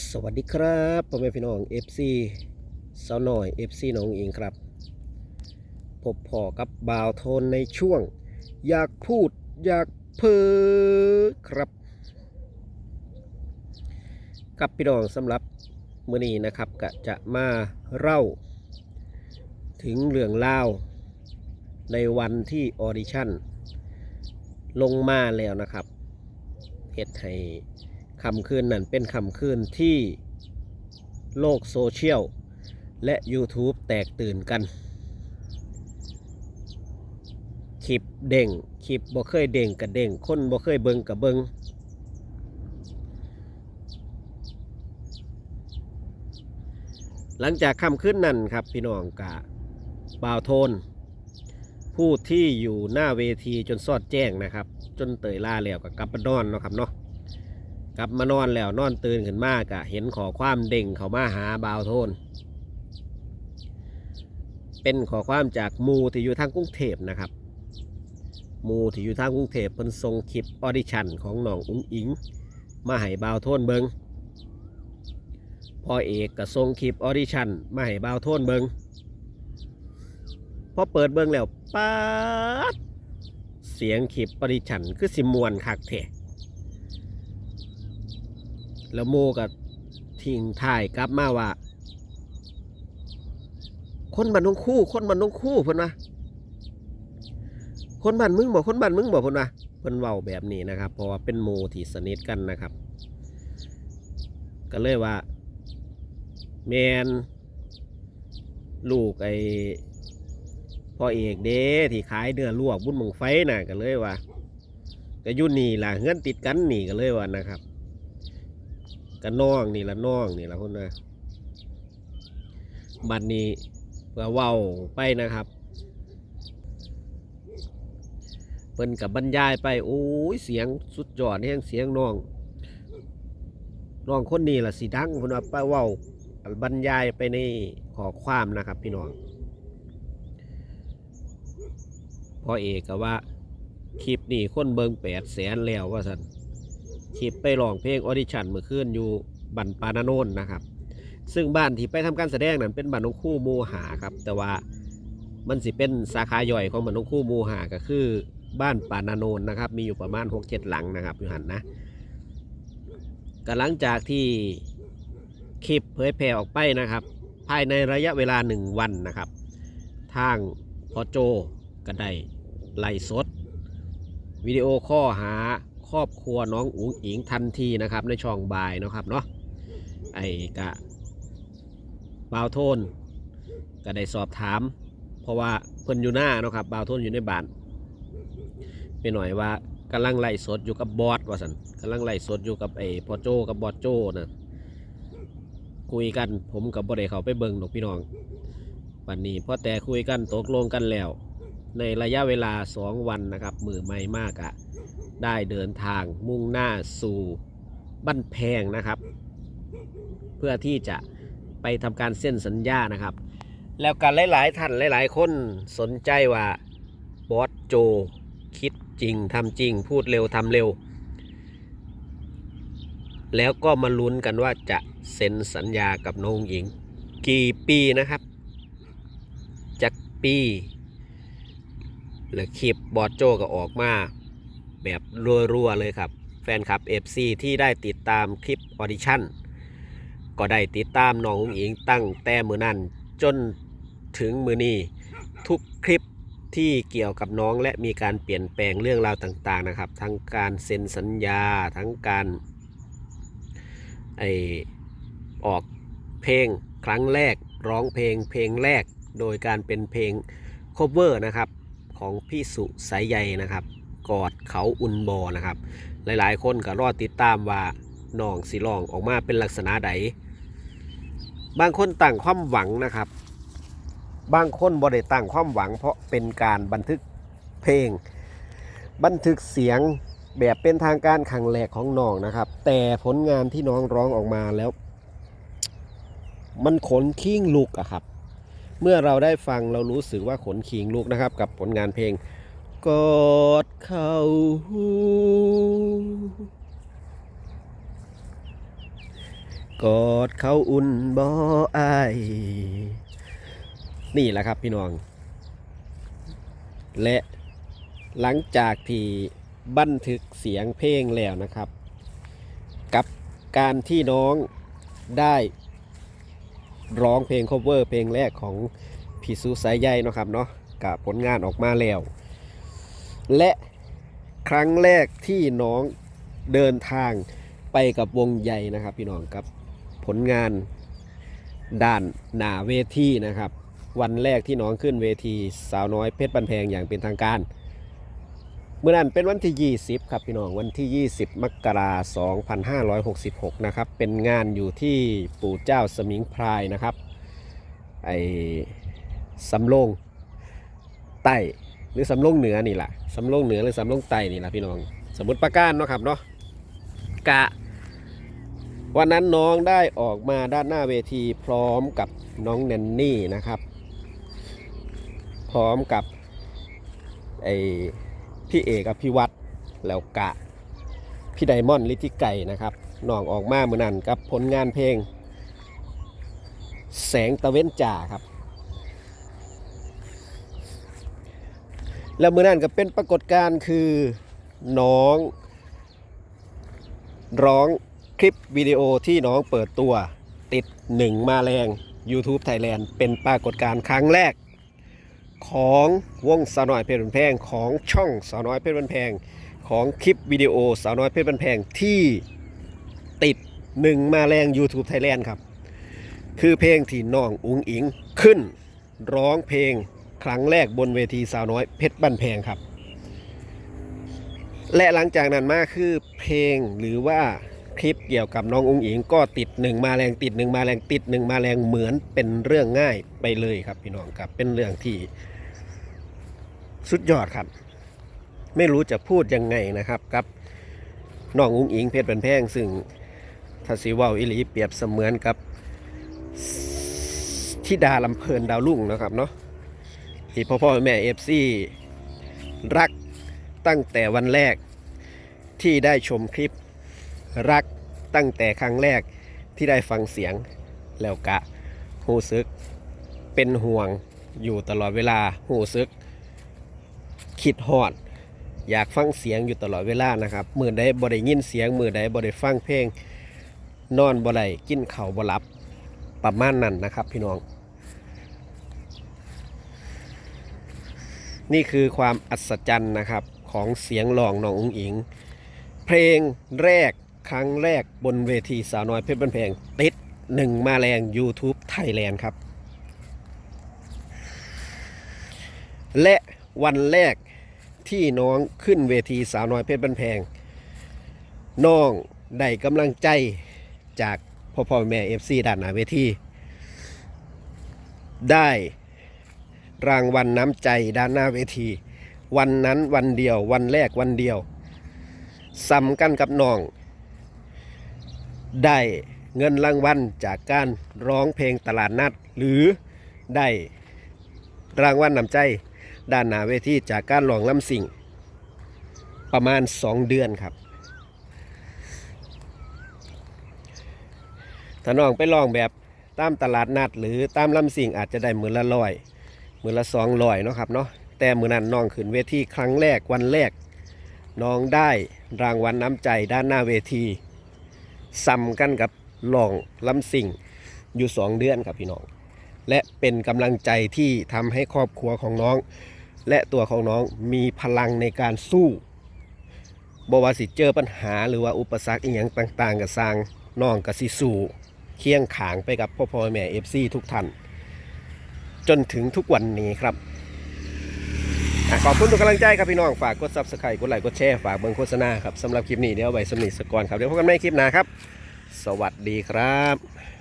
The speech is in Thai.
สวัสดีครับพ่อแม่พี่น้อง FC สาวน้อย FC น้องอิงครับ พบพ่อกับบ่าวโทนในช่วง อยากพูดอยากเพ้อครับ กับพี่น้องสำหรับมื้อนี้นะครับก็จะมาเล่า ถึงเรื่องเล่าวในวันที่ออดิชั่น ลงมาแล้วนะครับเฮ็ดให้ คำคืนนั้นเป็นคำคืนที่โลกโซเชียล และ YouTube แตกตื่นกัน คลิปเด้งคลิปบ่เคยเด้งกับเด้งคนบ่เคยเบิงกับเบิงหลังจากคำขึ้นนั้นครับพี่น้องกะบ่าวโทน ผู้ที่อยู่หน้าเวทีจนสอดแจ้งนะครับ จนเตยล่าแล้วกับกลับมานอนเนาะครับเนาะ กลับมานอนแล้วนอนตื่นขึ้นมากะเห็นขอความเด้งเขามาหาบาวโทน เป็นขอความจากมูที่อยู่ทางกรุงเทพนะครับ มูที่อยู่ทางกรุงเทพเป็นทรงคลิปออดิชั่นของน้องอุ้งอิง มาให้บาวโทนเบิงพ่อเอกก็ทรงคลิปออดิชั่นมาให้บาวโทนเบิงพอเปิดเบิงแล้วป๊าดเสียงคลิปออดิชั่นคือสิมวนคักแท้ แล้วโมก็ทิ้งถ่ายกลับมาว่า คนบ้านน้องคู่ คนบ้านน้องคู่เพิ่นว่าคนบ้านมึงบอกคนบ้านมึงบอกเพิ่นว่าเพิ่นเว้าแบบนี้นะครับ เพราะว่าเป็นโมที่สนิทกันนะครับ ก็เลยว่าแมนลูกไอ้พ่อเอกเด้ที่ขายเนื้อลวกบุญมงไฟน่ะก็เลยว่าก็ยุ่นนี่ล่ะเฮือนติดกันนี่ก็เลยว่านะครับ ก็น้องนี่ละน้องนี่ละคนนะบัดนี้เพื่อเว้าไปนะครับเพิ่นกับบรรยายไปโอ้ยเสียงสุดยอดแห่งเสียงน้องน้องคนนี้ล่ะสิดังเพิ่นว่าไปเว้าบรรยายไปในขอความนะครับ พี่น้องพ่อเอกก็ว่าคลิปนี้คนเบิงแปดแสนแล้วว่าสัน คลิปไปร้องเพลงออดิชั่นเมื่อคืนอยู่บันปานาโนนนะครับ ซึ่งบ้านที่ไปทำการแสดงนั้นเป็นบ้านนกคู่มูหาครับ แต่ว่ามันสิเป็นสาขาย่อยของบ้านนกคู่มูหาก็คือบ้านปานาโนนนะครับ มีอยู่ประมาณ6กเจ็ดหลังนะครับอยู่หันนะก็หลังจากที่คลิปเผยแพร่ออกไปนะครับ ภายในระยะเวลาหนึ่งวันนะครับ ทางพอโจก็ได้ไล่สด วิดีโอข้อหา ครอบครัวน้องอุ๋งอิงทันทีนะครับในช่องบายนะครับเนาะไอ้กะบ่าวโทนก็ได้สอบถาม เพราะว่าเพิ่นอยู่หน้าเนาะครับบ่าวโทนอยู่ในบ้านไปหน่อยว่ากำลังไล่สดอยู่กับบอสว่าสันกำลังไล่สดอยู่กับไอ้พอโจกับบอสโจนะคุยกันผมกับบอดเขาไปเบิ่งดอกพี่น้องวันนี้พอแต่คุยกันตกลงกันแล้ว ในระยะเวลา 2 วันนะครับมือไม่มากอะ ได้เดินทางมุ่งหน้าสู่บ้านแพงนะครับ เพื่อที่จะไปทำการเส้นสัญญานะครับ แล้วกันหลาย ๆ ท่านหลาย ๆ คนสนใจว่าบอสโจคิดจริงทำจริง พูดเร็วทำเร็ว แล้วก็มาลุ้นกันว่าจะเซ็นสัญญากับน้องหญิง กี่ปีนะครับจากปี และคลิปบอสโจก็ออกมา แบบรัวๆเลยครับ แฟนคลับ FC ที่ได้ติดตามคลิปออดิชั่นก็ได้ติดตามน้องอุ๋งอิงตั้งแต่มือนั้นจนถึงมือนี้ทุกคลิปที่เกี่ยวกับน้องและมีการเปลี่ยนแปลงเรื่องราวต่างๆนะครับ ทั้งการเซ็นสัญญา ทั้งการไอออกเพลงครั้งแรกร้องเพลงเพลงแรกโดยการเป็นเพลง cover นะครับของพี่สุสายใยนะครับ กอดเขาอุ่นบอนะครับ หลายๆ คนก็รอติดตามว่าน้องสีลองออกมาเป็นลักษณะใด บางคนตั้งความหวังนะครับ บางคนบ่ได้ตั้งความหวัง เพราะเป็นการบันทึกเพลง บันทึกเสียงแบบเป็นทางการคังแรกของน้องนะครับ แต่ผลงานที่น้องร้องออกมาแล้ว มันขนขิ้งลุกอะครับ เมื่อเราได้ฟังเรารู้สึกว่าขนขิงลุกนะครับ กับผลงานเพลง กอดเขากอดเขาอุ่นบ่อายนี่แหละครับพี่น้อง และหลังจากที่บันทึกเสียงเพลงแล้วนะครับ กับการที่น้องได้ร้องเพลง cover เพลงแรกของพี่สุสายใยเนาะครับเนาะกับผลงานออกมาแล้ว และครั้งแรกที่น้องเดินทางไปกับวงใหญ่นะครับพี่น้องกับผลงานด้านหนาเวทีนะครับ วันแรกที่น้องขึ้นเวทีสาวน้อยเพชรบันแพงอย่างเป็นทางการ เมื่อนั้นเป็นวันที่ 20 ครับพี่น้องวันที่ 20 มกราคม2566 นะครับ เป็นงานอยู่ที่ปู่เจ้าสมิงพรายนะครับไอ้สำโรงใต้ หรือสำโรงเหนือนี่แหละสำโรงเหนือหรือสำโรงใต้นี่แหละพี่น้อง สมุดประการเนาะครับเนาะกะ วันนั้นน้องได้ออกมาด้านหน้าเวทีพร้อมกับน้องแนนนี่นะครับ พร้อมกับไอพี่เอกกับพี่วัดแล้วกะ พี่ไดมอนด์ลิทิไก่นะครับน้องออกมาเมื่อนั้นกับผลงานเพลง แสงตะเว้นจ่าครับ แล้วเมื่อนั้นก็เป็นปรากฏการณ์คือน้อง ร้องคลิปวิดีโอที่น้องเปิดตัวติดหนึ่งมาแรง YouTube Thailand เป็นปรากฏการณ์ครั้งแรก ของวงสาวน้อยเพชรบันแพงของช่องสาวน้อยเพชรบันแพง ของคลิปวิดีโอสาวน้อยเพชรบันแพงที่ติดหนึ่งมาแรง YouTube Thailand ครับ คือเพลงที่น้องอุงอิงขึ้น ร้องเพลง ครั้งแรกบนเวทีสาวน้อยเพชรบันแพงครับ และหลังจากนั้นมาคือเพลงหรือว่าคลิปเกี่ยวกับน้ององอิงก็ติดหนึ่งมาแรงติดหนึ่งมาแรงติดหนึ่งมาแรงเหมือนเป็นเรื่องง่ายไปเลยครับพี่น้องครับเป็นเรื่องที่สุดยอดครับ ไม่รู้จะพูดยังไงนะครับกับน้องอุ้งอิงเพชรเป็นแพงซึ่งถ้าสีว่าอิลีเปรียบเสมือนกับทิดาลำเพลินดาวลุ่งนะครับเนาะ ที่พ่อพ่อแม่เอฟซีรักตั้งแต่วันแรกที่ได้ชมคลิป รักตั้งแต่ครั้งแรกที่ได้ฟังเสียงแล้วกะหูซึก เป็นห่วงอยู่ตลอดเวลาหูซึก คิดฮอด อยากฟังเสียงอยู่ตลอดเวลานะครับ มือใดบ่ได้ยินเสียง มือใดบ่ได้ฟังเพลง นอนบ่ได้กินเข้าบ่หลับประมาณนั้นนะครับพี่น้อง นี่คือความอัศจรรย์นะครับของเสียงหลองน้องอุ้งอิง เพลงแรกครั้งแรกบนเวทีสาวน้อยเพชรบันแพงติดหนึ่งมาแรง YouTube Thailand ครับ และวันแรกที่น้องขึ้นเวทีสาวน้อยเพชรบันแพง น้องได้กำลังใจจากพ่อพ่อแม่เอฟซีด้านหน้าเวทีได้ รางวัลน้ำใจด้านหน้าเวที วันนั้นวันเดียว วันแรกวันเดียวซ้ำกันกับน้อง ได้เงินรางวัลจากการร้องเพลงตลาดนัด หรือได้รางวัลนำใจด้านหน้าเวทีจากการลองลำสิ่ง ประมาณ 2 เดือนครับถ้าน้องไปลองแบบตามตลาดนัดหรือตามลำสิ่งอาจจะได้มือละร้อย มือละสองร้อยเนาะครับเนาะแต่มือนั้นน้องขึ้นเวทีครั้งแรกวันแรก น้องได้รางวัลน้ำใจด้านหน้าเวทีซ้ำกันกับหลองลำสิ่งอยู่2เดือนครับพี่น้อง และเป็นกำลังใจที่ทำให้ครอบครัวของน้อง และตัวของน้องมีพลังในการสู้บว่าสิเจอปัญหาหรือว่าอุปสรรคอีกอย่างต่าง ๆกับสร้างน้องกับสิสู้เคียงขางไปกับพ่อพ่อแม่เอฟซีทุกท่าน จนถึงทุกวันนี้ครับขอบคุณทุกกำลังใจครับพี่น้องฝากกดซับสไครต์กดไลค์กดแชร์ฝากเบิ่งโฆษณาครับสำหรับคลิปนี้เดี๋ยวไว้สำนิทสก่อนครับเดี๋ยวพบกันใหม่คลิปหน้าครับ สวัสดีครับ